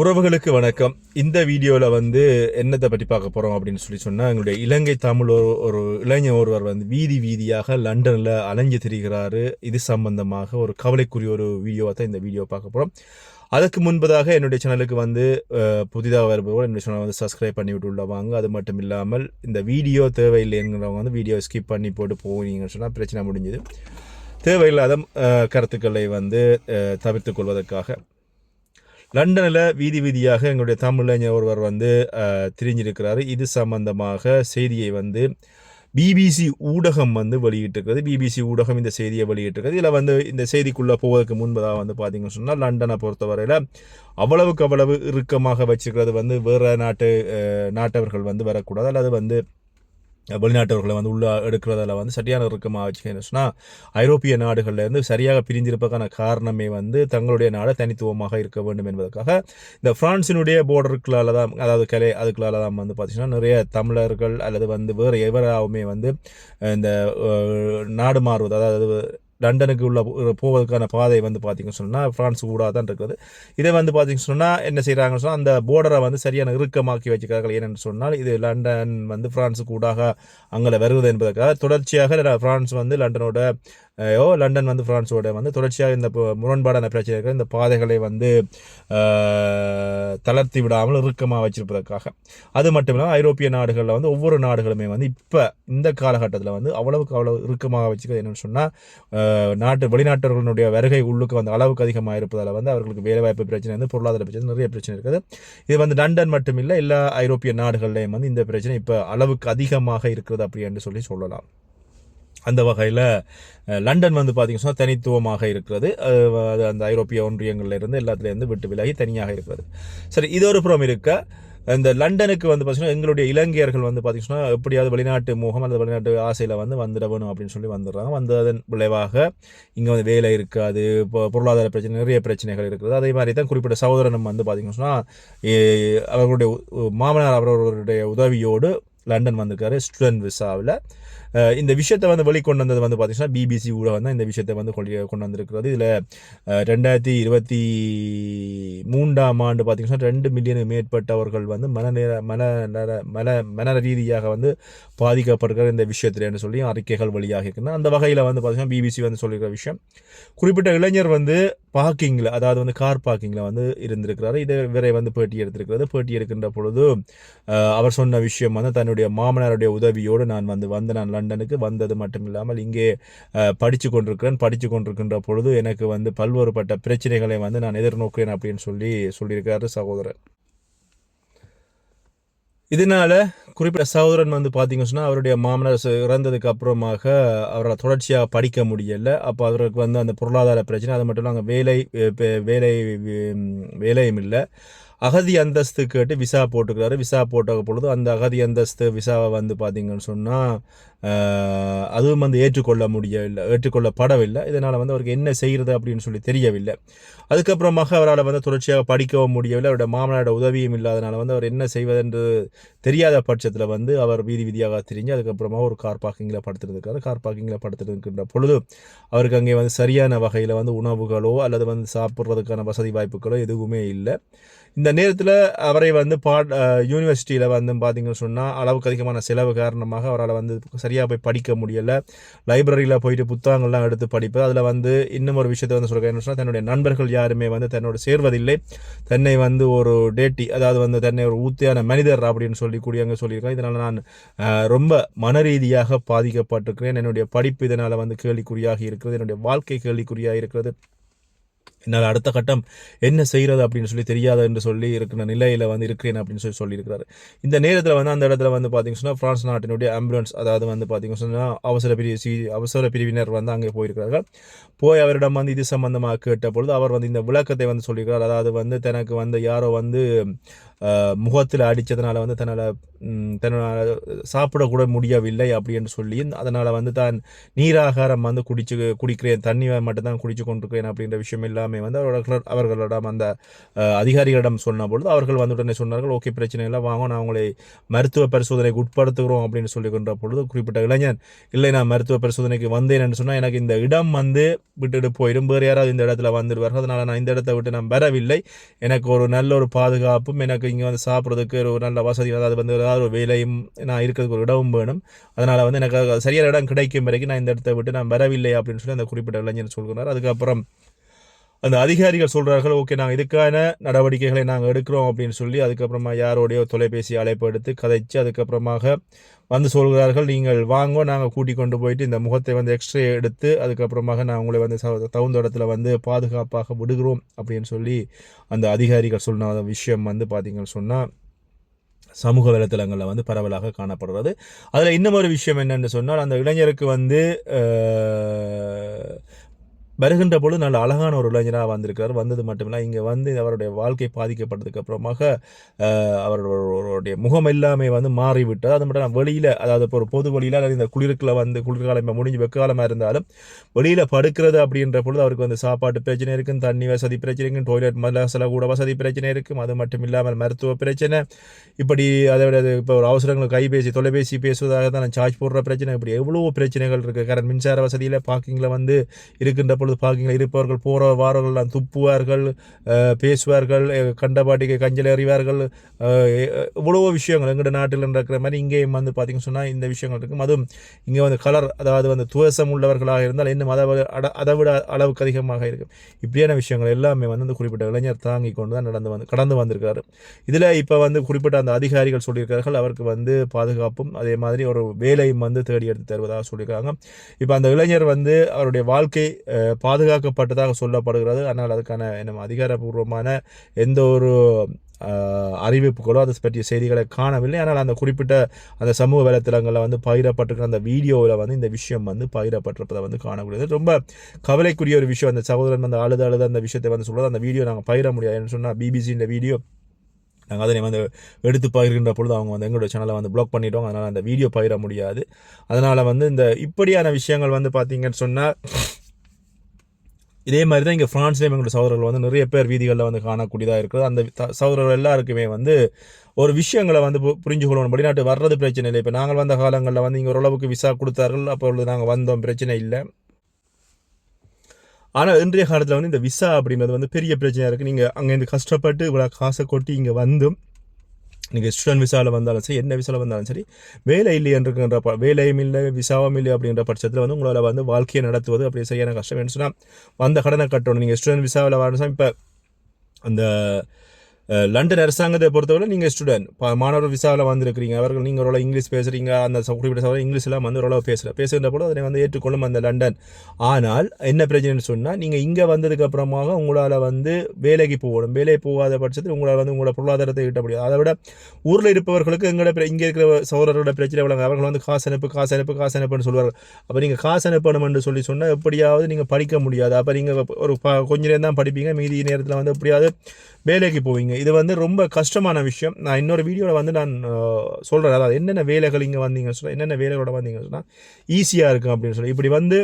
உறவுகளுக்கு வணக்கம். இந்த வீடியோவில் வந்து என்னத்தை பற்றி பார்க்க போகிறோம் அப்படின்னு சொல்லி சொன்னால் எங்களுடைய இலங்கை தமிழ் ஒரு ஒரு இளைஞர் ஒருவர் வந்து வீதி வீதியாக லண்டனில் அலைஞ்சு திரிகிறாரு. இது சம்பந்தமாக ஒரு கவலைக்குரிய ஒரு வீடியோவாக தான் இந்த வீடியோ பார்க்க போகிறோம் அதுக்கு முன்பதாக என்னுடைய சேனலுக்கு வந்து புதிதாக வருபவர்கள் என்னுடைய சேனலை வந்து சப்ஸ்கிரைப் பண்ணி விட்டுள்ளவாங்க அது மட்டும் இல்லாமல் இந்த வீடியோ தேவையில்லைங்கிறவங்க வந்து வீடியோ ஸ்கிப் பண்ணி போட்டு போனீங்கன்னு சொன்னால் பிரச்சனை முடிஞ்சுது. தேவையில்லாத கருத்துக்களை வந்து தவிர்த்து தவிர்த்துக் கொள்வதற்காக லண்டனில் வீதி வீதியாக எங்களுடைய தமிழறிஞர் ஒருவர் வந்து திரிஞ்சிருக்கிறார். இது சம்பந்தமாக செய்தியை வந்து பிபிசி ஊடகம் வந்து வெளியிட்டிருக்கிறது. பிபிசி ஊடகம் இந்த செய்தியை வெளியிட்டிருக்கிறது. இதில் வந்து இந்த செய்திக்குள்ளே போவதற்கு முன்பதாக வந்து பார்த்தீங்கன்னு சொன்னால் லண்டனை பொறுத்தவரையில் அவ்வளவுக்கு அவ்வளவு இறுக்கமாக வச்சிருக்கிறது வந்து வேறு நாட்டு நாட்டவர்கள் வந்து வரக்கூடாது. அல்லது வந்து வெளிநாட்டவர்களை வந்து உள்ள எடுக்கிறதில் வந்து சரியான இறுக்கமாக வச்சுக்கணும் சொன்னால் ஐரோப்பிய நாடுகள்லேருந்து சரியாக பிரிஞ்சிருப்பதற்கான காரணமே வந்து தங்களுடைய நாடு தனித்துவமாக இருக்க வேண்டும் என்பதற்காக இந்த பிரான்சினுடைய போர்டருக்குள்ளால தான் அதாவது கலை அதுக்குள்ளால தான் வந்து பார்த்திங்கன்னா நிறைய தமிழர்கள் அல்லது வந்து வேறு எவராகவுமே வந்து இந்த நாடு மாறுவது அதாவது லண்டனுக்கு உள்ள போவதற்கான பாதை வந்து பார்த்தீங்கன்னு சொன்னால் ஃப்ரான்ஸ் கூட தான் இருக்குது. இதை வந்து பார்த்தீங்கன்னு சொன்னால் என்ன செய்கிறாங்கன்னு சொன்னால் அந்த போர்டரை வந்து சரியான இறுக்கமாக்கி வச்சுக்கிறார்கள் ஏனென்று சொன்னால் இது லண்டன் வந்து பிரான்ஸுக்கு ஊடாக அங்கே வருவது என்பதற்காக தொடர்ச்சியாக ஃப்ரான்ஸ் பிரான்ஸ் வந்து லண்டனோட ஓ லண்டன் வந்து ஃப்ரான்ஸோட வந்து தொடர்ச்சியாக இந்த முரண்பாடான பிரச்சனைகள் இந்த பாதைகளை வந்து தளர்த்தி விடாமல் இறுக்கமாக வச்சிருப்பதற்காக. அது மட்டும் இல்லாமல் ஐரோப்பிய நாடுகளில் வந்து ஒவ்வொரு நாடுகளுமே வந்து இப்போ இந்த காலகட்டத்தில் வந்து அவ்வளவுக்கு அவ்வளவு இறுக்கமாக வச்சுக்கிறது என்னென்னு சொன்னால் நாட்டு வெளிநாட்டவர்களுடைய வருகை உள்ளுக்கு வந்து அளவுக்கு அதிகமாக இருப்பதால் வந்து அவர்களுக்கு வேலைவாய்ப்பு பிரச்சனை வந்து பொருளாதார பிரச்சனை நிறைய பிரச்சனை இருக்குது. இது வந்து லண்டன் மட்டும் இல்லை எல்லா ஐரோப்பிய நாடுகள்லேயும் வந்து இந்த பிரச்சனை இப்போ அளவுக்கு அதிகமாக இருக்கிறது அப்படி என்று சொல்லி சொல்லலாம். அந்த வகையில் லண்டன் வந்து பார்த்தீங்கன்னா தனித்துவமாக இருக்கிறது. அது அந்த ஐரோப்பிய ஒன்றியங்கள்லேருந்து எல்லாத்துலேருந்து விட்டு விலகி தனியாக இருக்கிறது. சரி இது ஒரு புறம் இருக்க. இந்த லண்டனுக்கு வந்து பார்த்தீங்கன்னா எங்களுடைய இலங்கையர்கள் வந்து பார்த்தீங்கன்னா எப்படியாவது வெளிநாட்டு முகம் அல்லது வெளிநாட்டு ஆசையில் வந்து வந்துட வேணும் அப்படின்னு சொல்லி வந்துடுறாங்க. வந்ததன் விளைவாக இங்கே வந்து வேலை இருக்காது இப்போ பொருளாதார பிரச்சனை நிறைய பிரச்சனைகள் இருக்குது. அதே மாதிரி தான் குறிப்பிட்ட சகோதரனும் வந்து பார்த்தீங்கன்னா சொன்னால் அவர்களுடைய மாமனார் அவர்களுடைய உதவியோடு லண்டன் வந்திருக்காரு ஸ்டூடெண்ட் விசாவில். இந்த விஷயத்தை வந்து வெளிக்கொண்டு வந்தது வந்து பார்த்தீங்கன்னா பிபிசி ஊடகம் தான் இந்த விஷயத்தை வந்து கொண்டு கொண்டு வந்திருக்கிறது. இதில் ரெண்டாயிரத்தி இருபத்தி மூன்றாம் ஆண்டு பார்த்தீங்கன்னா ரெண்டு மில்லியனுக்கு மேற்பட்டவர்கள் வந்து மனநேர மன மன மன ரீதியாக வந்து பாதிக்கப்படுகிற இந்த விஷயத்தில் என்று சொல்லி அறிக்கைகள் வழியாக இருக்குன்னா அந்த வகையில் வந்து பார்த்தீங்கன்னா பிபிசி வந்து சொல்லியிருக்கிற விஷயம். குறிப்பிட்ட இளைஞர் வந்து பார்க்கிங்கில் அதாவது வந்து கார் பார்க்கிங்கில் வந்து இருந்திருக்கிறாரு. இதை விரை வந்து பேட்டி எடுத்திருக்கிறது பேட்டி எடுக்கின்ற பொழுது அவர் சொன்ன விஷயம் வந்து தன்னுடைய மாமனாருடைய உதவியோடு நான் வந்து வந்து நான் லண்டனுக்கு வந்தது மட்டும் இல்லாமல் இங்கே படித்து கொண்டிருக்கிறேன் படித்து கொண்டிருக்கின்ற பொழுது எனக்கு வந்து பல்வேறுபட்ட பிரச்சனைகளை வந்து நான் எதிர்நோக்கிறேன் அப்படின்னு சொல்லி சொல்லியிருக்காரு சகோதரன் இதனால குறிப்பிட்ட சகோதரன் வந்து பார்த்திங்க சொன்னால் அவருடைய மாமனார் இறந்ததுக்கு அப்புறமாக அவரை தொடர்ச்சியாக படிக்க முடியலை. அப்போ அவருக்கு வந்து அந்த பொருளாதார பிரச்சனை அது மட்டும் இல்லாமல் வேலை வேலை வேலையும் இல்லை. அகதி அந்தஸ்து கேட்டு விசா போட்டுக்கிறாரு. விசா போட்ட பொழுது அந்த அகதி அந்தஸ்து விசாவை வந்து பார்த்தீங்கன்னு சொன்னால் அதுவும் வந்து ஏற்றுக்கொள்ள முடியவில்லை ஏற்றுக்கொள்ளப்படவில்லை. இதனால் வந்து அவருக்கு என்ன செய்கிறது அப்படின்னு சொல்லி தெரியவில்லை. அதுக்கப்புறமாக அவரால் வந்து தொடர்ச்சியாக படிக்கவும் முடியவில்லை. அவருடைய மாமனாரோட உதவியும் இல்லாதனால வந்து அவர் என்ன செய்வதென்று தெரியாத பட்சத்தில் வந்து அவர் வீதி வீதியாக திரிஞ்சு அதுக்கப்புறமா ஒரு கார் பார்க்கிங்கில் படுத்துருந்துருக்காரு கார் பார்க்கிங்கில் படுத்துருக்கின்ற பொழுது அவருக்கு அங்கே வந்து சரியான வகையில் வந்து உணவுகளோ அல்லது வந்து சாப்பிட்றதுக்கான வசதி வாய்ப்புகளோ எதுவுமே இல்லை. இந்த நேரத்தில் அவரை வந்து பா யூனிவர்சிட்டியில் வந்து பார்த்தீங்கன்னு சொன்னால் அளவுக்கு அதிகமான செலவு காரணமாக அவரால் வந்து சரியாக போய் படிக்க முடியலை. லைப்ரரியில் போயிட்டு புத்தகங்கள்லாம் எடுத்து படிப்பது. அதில் வந்து இன்னும் ஒரு விஷயத்தை வந்து சொல்கிறேன் சொன்னால் தன்னுடைய நண்பர்கள் யாருமே வந்து தன்னோட சேர்வதில்லை. தன்னை வந்து ஒரு டேட்டி அதாவது வந்து தன்னை ஒரு ஊத்தியான மனிதர் அப்படின்னு சொல்லி கூடியவங்க சொல்லியிருக்கேன் இதனால் நான் ரொம்ப ரொம்ப மனரீதியாக பாதிக்கப்பட்டிருக்கிறேன். என்னுடைய படிப்பு இதனால் வந்து கேள்விக்குறியாகி இருக்கிறது. என்னுடைய வாழ்க்கை கேள்விக்குறியாக இருக்கிறது. என்னால் அடுத்த கட்டம் என்ன செய்கிறது அப்படின்னு சொல்லி தெரியாத என்று சொல்லி இருக்கிற நிலையில் வந்து இருக்கிறேன் அப்படின்னு சொல்லி சொல்லியிருக்கிறாரு. இந்த நேரத்தில் வந்து அந்த இடத்துல வந்து பார்த்திங்க சொன்னால் ஃப்ரான்ஸ் நாட்டினுடைய ஆம்புலன்ஸ் அதாவது வந்து பார்த்திங்க சொன்னால் அவசர பிரிவு சி அவசர பிரிவினர் வந்து அங்கே போயிருக்கிறார்கள். போய் அவரிடம் வந்து இது சம்பந்தமாக கேட்ட பொழுது அவர் வந்து இந்த விளக்கத்தை வந்து சொல்லியிருக்கிறார். அதாவது வந்து தனக்கு வந்து யாரோ வந்து முகத்தில் அடித்ததுனால வந்து தன்னால் தன்னால் சாப்பிடக்கூட முடியவில்லை அப்படின்னு சொல்லி அதனால் வந்து தான் நீராகாரம் வந்து குடிச்சு குடிக்கிறேன் தண்ணி மட்டும்தான் குடிச்சு கொண்டிருக்கிறேன் அப்படின்ற விஷயம் இல்லாமல் எல்லாமே வந்து அவர்களோட அவர்களிடம் அந்த அதிகாரிகளிடம் சொன்ன பொழுது அவர்கள் வந்து உடனே சொன்னார்கள் ஓகே பிரச்சனை இல்லை வாங்க நான் உங்களை மருத்துவ பரிசோதனைக்கு உட்படுத்துகிறோம் அப்படின்னு சொல்லிக்கின்ற பொழுது குறிப்பிட்ட இளைஞன் இல்லை நான் மருத்துவ பரிசோதனைக்கு வந்தேன் என்று சொன்னால் எனக்கு இந்த இடம் வந்து விட்டுட்டு போயிடும் வேறு யாராவது இந்த இடத்துல வந்துடுவார்கள் அதனால் நான் இந்த இடத்தை விட்டு நான் வரவில்லை. எனக்கு ஒரு நல்ல ஒரு பாதுகாப்பும் எனக்கு இங்கே வந்து சாப்பிட்றதுக்கு ஒரு நல்ல வசதி அதாவது வந்து ஏதாவது ஒரு வேலையும் நான் இருக்கிறதுக்கு ஒரு இடமும் வேணும். அதனால் வந்து எனக்கு சரியான இடம் கிடைக்கும் வரைக்கும் நான் இந்த இடத்தை விட்டு நான் வரவில்லை அப்படின்னு சொல்லி அந்த குறிப்பிட்ட இளைஞர் சொல்கிறார். அதுக்கப்புறம் அந்த அதிகாரிகள் சொல்கிறார்கள் ஓகே நாங்கள் இதுக்கான நடவடிக்கைகளை நாங்கள் எடுக்கிறோம் அப்படின்னு சொல்லி அதுக்கப்புறமா யாரோடையோ தொலைபேசி அழைப்பு எடுத்து கதைச்சு அதுக்கப்புறமாக வந்து சொல்கிறார்கள் நீங்கள் வாங்கோ நாங்கள் கூட்டி கொண்டு போயிட்டு இந்த முகத்தை வந்து எக்ஸ்ரே எடுத்து அதுக்கப்புறமாக நான் உங்களை வந்து ச- தகுந்த இடத்துல வந்து பாதுகாப்பாக விடுகிறோம் அப்படின்னு சொல்லி அந்த அதிகாரிகள் சொன்ன விஷயம் வந்து பார்த்தீங்கன்னு சொன்னால் சமூக வலைத்தளங்களில் வந்து பரவலாக காணப்படுறது. அதில் இன்னும் ஒரு விஷயம் என்னென்னு சொன்னால் அந்த இளைஞருக்கு வந்து வருகின்ற பொழுது நல்ல அழகான ஒரு இளைஞராக வந்திருக்கிறார். வந்தது மட்டுமில்லை இங்கே வந்து அவருடைய வாழ்க்கை பாதிக்கப்பட்டதுக்கு அப்புறமாக அவருடைய முகம் எல்லாமே வந்து மாறிவிட்டது. அது மட்டும் வெளியில் அதாவது இப்போ ஒரு பொது வழியில் அல்லது இந்த குளிருக்குள்ள வந்து குளிர்காலம் முடிஞ்சு வெக்காலமாக இருந்தாலும் வெளியில் படுக்கிறது அப்படின்ற பொழுது அவருக்கு வந்து சாப்பாட்டு பிரச்சனை இருக்கும் தண்ணி வசதி பிரச்சனை இருக்கும் டாய்லெட் மலசல கூட வசதி பிரச்சனை இருக்கும். அது மட்டும் இல்லாமல் மருத்துவ பிரச்சனை. இப்படி அதை விட இப்போ ஒரு அவசரங்கள் கைபேசி தொலைபேசி பேசுவதாக தான் சார்ஜ் போடுற பிரச்சனை. இப்படி எவ்வளோ பிரச்சனைகள் இருக்குது கரண்ட் மின்சார வசதியில் பார்க்கிங்கில் வந்து இருக்கின்ற பொழுது பார்க்கிங்களா இருப்பவர்கள் போகிற வாரவர்கள் துப்புவார்கள் பேசுவார்கள் கண்டபாட்டிக்கு கஞ்சல் எறிவார்கள். இவ்வளவோ விஷயங்கள் எங்கட நாட்டில் இருக்கிற மாதிரி இங்கேயும் வந்து பார்த்திங்கன்னு சொன்னால் இந்த விஷயங்கள் இருக்கும் அதுவும் இங்கே வந்து கலர் அதாவது வந்து துவசம் உள்ளவர்களாக இருந்தால் இன்னும் அதை அட- அதை விட அளவுக்கு அதிகமாக இருக்கும் இப்படியான விஷயங்கள் எல்லாமே வந்து அந்த குறிப்பிட்ட இளைஞர் தாங்கி கொண்டு தான் நடந்து வந்து கடந்து வந்திருக்காரு. இதில் இப்போ வந்து குறிப்பிட்ட அந்த அதிகாரிகள் சொல்லியிருக்கார்கள் அவருக்கு வந்து பாதுகாப்பும் அதே மாதிரி ஒரு வேலையும் வந்து தேடி எடுத்து தருவதாக சொல்லியிருக்காங்க. இப்போ அந்த இளைஞர் வந்து அவருடைய வாழ்க்கை பாதுகாக்கப்பட்டதாக சொல்லப்படுகிறது. ஆனால் அதுக்கான என்ன அதிகாரப்பூர்வமான எந்த ஒரு அறிவிப்புகளோ அது பற்றிய செய்திகளை காணவில்லை. ஆனால் அந்த குறிப்பிட்ட அந்த சமூக வலைத்தளங்களில் வந்து பகிரப்பட்டிருக்கிற அந்த வீடியோவில் வந்து இந்த விஷயம் வந்து பகிரப்பட்டிருப்பதை வந்து காணக்கூடியது. ரொம்ப கவலைக்குரிய ஒரு விஷயம். அந்த சகோதரன் வந்து அழுது அழுது அந்த விஷயத்தை வந்து சொல்றது அந்த வீடியோ நாங்கள் பகிர முடியாதுன்னு சொன்னால் பிபிசியின் வீடியோ நாங்கள் அதனை வந்து எடுத்து பகிர்கின்ற பொழுது அவங்க வந்து எங்களோட சேனலை வந்து பிளாக் பண்ணிட்டோம். அதனால் அந்த வீடியோ பகிர முடியாது. அதனால் வந்து இந்த இப்படியான விஷயங்கள் வந்து பார்த்தீங்கன்னு சொன்னால் இதே மாதிரி தான் இங்கே ஃப்ரான்ஸ்லேயும் எங்களோட சகோதரர்கள் வந்து நிறைய பேர் வீதிகளில் வந்து காணக்கூடியதாக இருக்குது. அந்த சகோதரர்கள் எல்லாருக்குமே வந்து ஒரு விஷயங்களை வந்து புரிஞ்சு கொள்ளணும் வெளிநாட்டு வர்றது பிரச்சனை இல்லை. இப்போ நாங்கள் வந்த காலங்களில் வந்து இங்கே ஓரளவுக்கு விசா கொடுத்தார்கள். அப்போ நாங்கள் வந்தோம். பிரச்சனை இல்லை. ஆனால் இன்றைய காலத்தில் வந்து இந்த விசா அப்படின்றது வந்து பெரிய பிரச்சனையாக இருக்குது நீங்கள் அங்கேருந்து கஷ்டப்பட்டு இவ்வளோ காசை கொட்டி இங்கே வந்தும் நீங்கள் ஸ்டூடெண்ட் விசாவில் வந்தாலும் சரி என்ன விசாவில் வந்தாலும் சரி வேலை இல்லை என்றுக்கின்ற ப வேலையும் இல்லை விசாவும் இல்லை அப்படின்ற பட்சத்தில் வந்து உங்களால் வந்து வாழ்க்கையை நடத்துவது அப்படி சரியான கஷ்டம். என்ன சொன்னால் வந்த கடனை கட்டணும். நீங்கள் ஸ்டூடெண்ட் விசாவில் வரணும். இப்போ அந்த லண்டன் அரசாங்கத்தை பொறுத்தவரை நீங்கள் ஸ்டூடெண்ட் மாணவர் விசாவில் வந்திருக்கிறீங்க. அவர்கள் நீங்கள் ஓரளவு இங்கிலீஷ் பேசுகிறீங்க அந்த குறிப்பிட்ட சவால் இங்கிலீஷ்லாம் வந்து ஓரளவு பேசுகிற பேசுகின்ற போது அதனை வந்து ஏற்றுக்கொள்ளும் அந்த லண்டன். ஆனால் என்ன பிரச்சனைன்னு சொன்னால் நீங்கள் இங்கே வந்ததுக்கப்புறமாக உங்களால் வந்து வேலைக்கு போகணும். வேலை போகாத பட்சத்தில் உங்களால் வந்து உங்களோட பொருளாதாரத்தை ஈட்ட முடியாது. அதை விட ஊரில் இருப்பவர்களுக்கு எங்களோட இங்கே இருக்கிற சோழர்களோட பிரச்சனை வழங்க அவர்கள் வந்து காசு அனுப்பு காசு அனுப்பு காசு அனுப்புன்னு சொல்லுவார்கள் அப்போ நீங்கள் காசு அனுப்பணும்னு சொல்லி சொன்னால் எப்படியாவது நீங்கள் படிக்க முடியாது. அப்போ நீங்கள் ஒரு ப கொஞ்ச நேரம் தான் படிப்பீங்க. மீதி நேரத்தில் வந்து எப்படியாவது வேலைக்கு போவீங்க. இது வந்து ரொம்ப கஷ்டமான விஷயம். நான் இன்னொரு வீடியோவில் வந்து நான் சொல்கிறேன் அதாவது என்னென்ன வேலைகள் இங்கே வந்தீங்கன்னு சொன்னால் என்னென்ன வேலைகளோட வந்தீங்கன்னு சொன்னால் ஈஸியாக இருக்கும் அப்படின்னு சொல்லி. இப்படி வந்து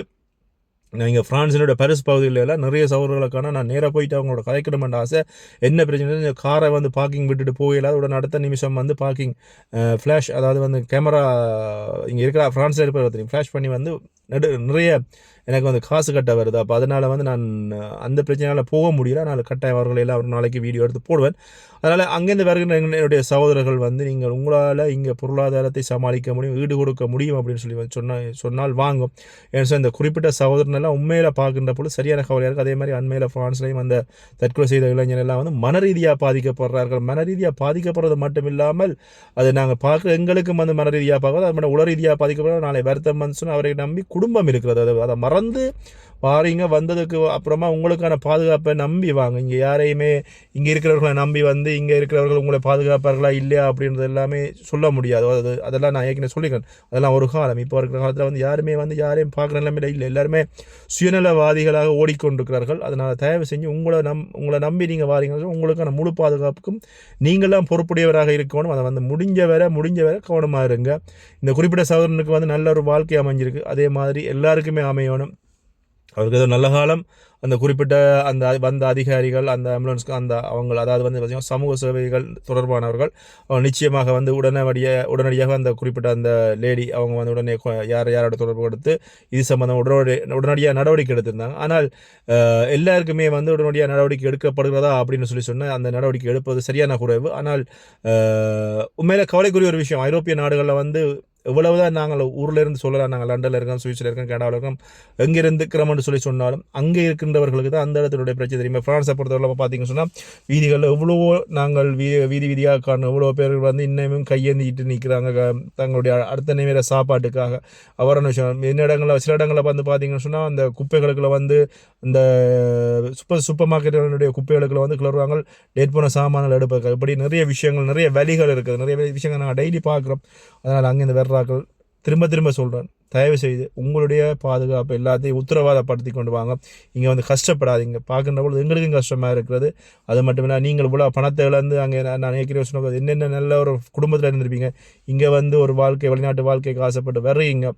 நான் இங்கே ஃப்ரான்ஸினோட பரிசு பகுதியில் எல்லாம் நிறைய சவர்களுக்கான நான் நேராக போயிட்டு அவங்களோட கதைக்கணுமென்ற ஆசை. என்ன பிரச்சனை? இந்த காரை வந்து பார்க்கிங் விட்டுட்டு போகல உடனே அடுத்த நிமிஷம் வந்து பார்க்கிங் ஃப்ளாஷ் அதாவது வந்து கேமரா இங்கே இருக்கிற ஃப்ரான்ஸில் இருப்பவர் ஃப்ளாஷ் பண்ணி வந்து நடு நிறைய எனக்கு வந்து காசு கட்ட வருது. அப்போ அதனால் வந்து நான் அந்த பிரச்சனையால் போக முடியல. நான் கட்டாயம் அவர்களை எல்லாம் ஒரு நாளைக்கு வீடியோ எடுத்து போடுவேன். அதனால் அங்கேருந்து வருகிற என்னுடைய சகோதரர்கள் வந்து நீங்கள் உங்களால் இங்கே பொருளாதாரத்தை சமாளிக்க முடியும் ஈடு கொடுக்க முடியும் அப்படின்னு சொல்லி வந்து சொன்ன சொன்னால் வாங்கும். ஏன்னு சொன்னா இந்த குறிப்பிட்ட சகோதரனெல்லாம் உண்மையில் பார்க்கின்ற பொழுது சரியான கவலையாக இருக்குது அதே மாதிரி அண்மையில் ஃப்ரான்ஸ்லையும் அந்த தற்கொலை செய்த இளைஞர் எல்லாம் வந்து மனரீதியாக பாதிக்கப்படுறார்கள். மனரீதியாக பாதிக்கப்படுறது மட்டும் இல்லாமல் அது நாங்கள் பார்க்குற எங்களுக்கும் வந்து மனரீதியாக பார்க்குறது அது மட்டும் உள ரீதியாக பாதிக்கப்படுறது. நாளை வருத்தம் வந்து சொன்னால் அவரை நம்பி குடும்பம் இருக்கிறது. அதை அதை மறந்து வாரீங்க வந்ததுக்கு அப்புறமா உங்களுக்கான பாதுகாப்பை நம்பி வாங்க. இங்கே யாரையுமே இங்கே இருக்கிறவர்களை நம்பி வந்து இங்கே இருக்கிறவர்கள் உங்களை பாதுகாப்பார்களா இல்லையா அப்படின்றது எல்லாமே சொல்ல முடியாது. அது அதெல்லாம் நான் ஏற்கனவே சொல்லிக்கிறேன் அதெல்லாம் ஒரு காலம். இப்போ இருக்கிற காலத்தில் வந்து யாருமே வந்து யாரையும் பார்க்குற நிலைமையில இல்லை. எல்லாருமே சுயநலவாதிகளாக ஓடிக்கொண்டிருக்கிறார்கள். அதனால் தயவு செஞ்சு உங்களை நம் உங்களை நம்பி நீங்கள் வாரீங்கன்னா உங்களுக்கான முழு பாதுகாப்புக்கும் நீங்களாம் பொறுப்புடையவராக இருக்கணும். அதை வந்து முடிஞ்ச வரை முடிஞ்ச வரை கவனமாக இருங்க. இந்த குறிப்பிட்ட சகோதரனுக்கு வந்து நல்ல ஒரு வாழ்க்கை அமைஞ்சிருக்கு. அதே மாதிரி எல்லாருக்குமே அமையணும். அவருக்கு ஏதோ நல்ல காலம் அந்த குறிப்பிட்ட அந்த வந்த அதிகாரிகள் அந்த ஆம்புலன்ஸ்க்கு அந்த அவங்க அதாவது வந்து பார்த்திங்கன்னா சமூக சேவைகள் தொடர்பானவர்கள் அவங்க நிச்சயமாக வந்து உடனடியாக உடனடியாக அந்த குறிப்பிட்ட அந்த லேடி அவங்க வந்து உடனே யார் யாரோட தொடர்பு கொடுத்து இது சம்பந்தம் உடனடி உடனடியாக நடவடிக்கை எடுத்திருந்தாங்க. ஆனால் எல்லாருக்குமே வந்து உடனடியாக நடவடிக்கை எடுக்கப்படுகிறதா அப்படின்னு சொல்லி சொன்ன அந்த நடவடிக்கை எடுப்பது சரியான குறைவு. ஆனால் உண்மையில் உண்மையில கவலைக்குரிய ஒரு விஷயம். ஐரோப்பிய நாடுகளில் வந்து எவ்வளவுதான் நாங்கள் ஊரில் இருந்து சொல்லலாம் நாங்கள் லண்டனில் இருக்கோம் சுவிஸில் இருக்கோம் கனடாவில் இருக்கோம் எங்கே இருக்கிறோம்னு சொல்லி சொன்னாலும் அங்கே இருக்கின்றவர்களுக்கு தான் அந்த இடத்தினுடைய பிரச்சனை தெரியுமா. ஃப்ரான்ஸை பொறுத்தவரை பார்த்தீங்கன்னு சொன்னால் வீதிகளில் எவ்வளவோ நாங்கள் வீ வீதி வீதியாக காணும் எவ்வளோ பேர் வந்து இன்னமும் கையேந்திக்கிட்டு நிற்கிறாங்க தங்களுடைய அடுத்த நேர சாப்பாட்டுக்காக. அவரான விஷயம் என்ன இடங்களில் சில இடங்களில் வந்து பார்த்தீங்கன்னு சொன்னால் அந்த குப்பைகளுக்குள்ள வந்து இந்த சூப்பர் சூப்பர் மார்க்கெட்டுடைய குப்பைகளுக்குள்ள வந்து கிளறுவாங்க. டேட் போன சாமான்கள் எடுப்பது இப்படி நிறைய விஷயங்கள் நிறைய வழிகள் இருக்குது. நிறைய விஷயங்கள் நாங்கள் டெய்லி பார்க்குறோம். அதனால் அங்கே இந்த சகாக்கள் திரும்ப திரும்ப சொல்கிறேன் தயவு செய்து உங்களுடைய பாதுகாப்பு எல்லாத்தையும் உத்தரவாதப்படுத்தி கொண்டு வாங்க. இங்கே வந்து கஷ்டப்படாதீங்க. பார்க்குற பொழுது எங்களுக்கும் கஷ்டமாக இருக்கிறது. அது மட்டும் இல்லை நீங்கள் இவ்வளோ பணத்தை இழந்து அங்கே நான் நான் ஏற்கனவே சொன்னது என்னென்ன நல்ல ஒரு குடும்பத்தில் இருந்திருப்பீங்க. இங்கே வந்து ஒரு வாழ்க்கை வெளிநாட்டு வாழ்க்கைக்கு ஆசைப்பட்டு வர்றீங்க.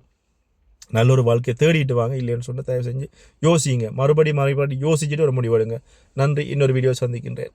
நல்ல ஒரு வாழ்க்கையை தேடிட்டு வாங்க. இல்லைன்னு சொன்ன தயவு செஞ்சு யோசிங்க. மறுபடி மறுபடி யோசிச்சுட்டு ஒரு முடிவெடுங்க. நன்றி. இன்னொரு வீடியோ சந்திக்கின்றேன்.